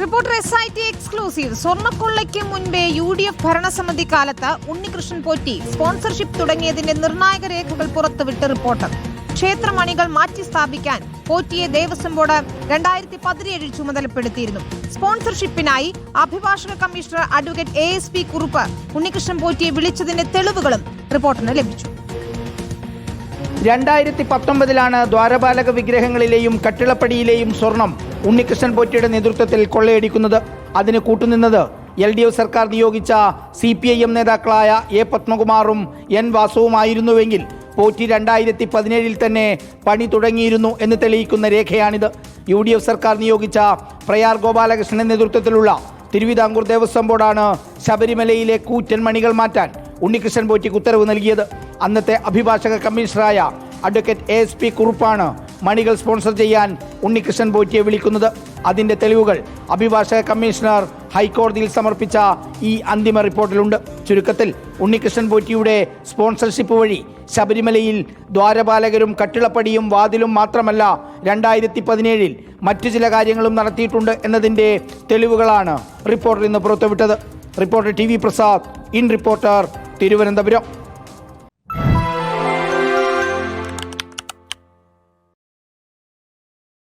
Reporter S I T exclusive സ്വർണക്കൊള്ളയ്ക്ക് മുൻപേ U D F ഭരണസമിതി കാലത്ത് ഉണ്ണികൃഷ്ണൻ പോറ്റി സ്പോൺസർഷിപ്പ് തുടങ്ങിയതിന്റെ നിർണായക രേഖകൾ പുറത്തുവിട്ട് റിപ്പോർട്ടർ. ക്ഷേത്രമണികൾ മാറ്റി സ്ഥാപിക്കാൻ പോറ്റിയെ ദേവസ്വം ബോർഡ് രണ്ടായിരത്തി പതിനേഴിൽ ചുമതലപ്പെടുത്തിയിരുന്നു. സ്പോൺസർഷിപ്പിനായി അഭിഭാഷക commissioner advocate A S P Kurup Unnikrishnan പോറ്റിയെ വിളിച്ചതിന്റെ തെളിവുകളും റിപ്പോർട്ടറിന് ലഭിച്ചു. രണ്ടായിരത്തി പത്തൊമ്പതിലാണ് ദ്വാരപാലക വിഗ്രഹങ്ങളിലെയും കട്ടിളപ്പടിയിലെയും സ്വർണം ഉണ്ണികൃഷ്ണൻ പോറ്റിയുടെ നേതൃത്വത്തിൽ കൊള്ളയടിക്കുന്നത്. അതിന് കൂട്ടുനിന്നത് എൽ ഡി എഫ് സർക്കാർ നിയോഗിച്ച സി പി ഐ എം നേതാക്കളായ എ പത്മകുമാറും എൻ വാസുവുമായിരുന്നുവെങ്കിൽ പോറ്റി രണ്ടായിരത്തി പതിനേഴിൽ തന്നെ പണി തുടങ്ങിയിരുന്നു എന്ന് തെളിയിക്കുന്ന രേഖയാണിത്. യു ഡി എഫ് സർക്കാർ നിയോഗിച്ച പ്രയാർ ഗോപാലകൃഷ്ണന്റെ നേതൃത്വത്തിലുള്ള തിരുവിതാംകൂർ ദേവസ്വം ബോർഡാണ് ശബരിമലയിലെ കൂറ്റൻ മണികൾ മാറ്റാൻ ഉണ്ണികൃഷ്ണൻ പോറ്റിക്ക് ഉത്തരവ് നൽകിയത്. അന്നത്തെ അഭിഭാഷക കമ്മീഷണറായ അഡ്വക്കേറ്റ് എ എസ് പി കുറുപ്പാണ് മണികൾ സ്പോൺസർ ചെയ്യാൻ ഉണ്ണികൃഷ്ണൻ പോറ്റിയെ വിളിക്കുന്നത്. അതിന്റെ തെളിവുകൾ അഭിഭാഷക കമ്മീഷണർ ഹൈക്കോടതിയിൽ സമർപ്പിച്ച ഈ അന്തിമ റിപ്പോർട്ടിലുണ്ട്. ചുരുക്കത്തിൽ ഉണ്ണികൃഷ്ണൻ പോറ്റിയുടെ സ്പോൺസർഷിപ്പ് വഴി ശബരിമലയിൽ ദ്വാരപാലകരും കട്ടിളപ്പടിയും വാതിലും മാത്രമല്ല രണ്ടായിരത്തി പതിനേഴിൽ മറ്റു ചില കാര്യങ്ങളും നടത്തിയിട്ടുണ്ട് എന്നതിന്റെ തെളിവുകളാണ് റിപ്പോർട്ടിൽ നിന്ന് പുറത്തുവിട്ടത്. Reporter T V Prasad in reporter Thiruvananthapuram.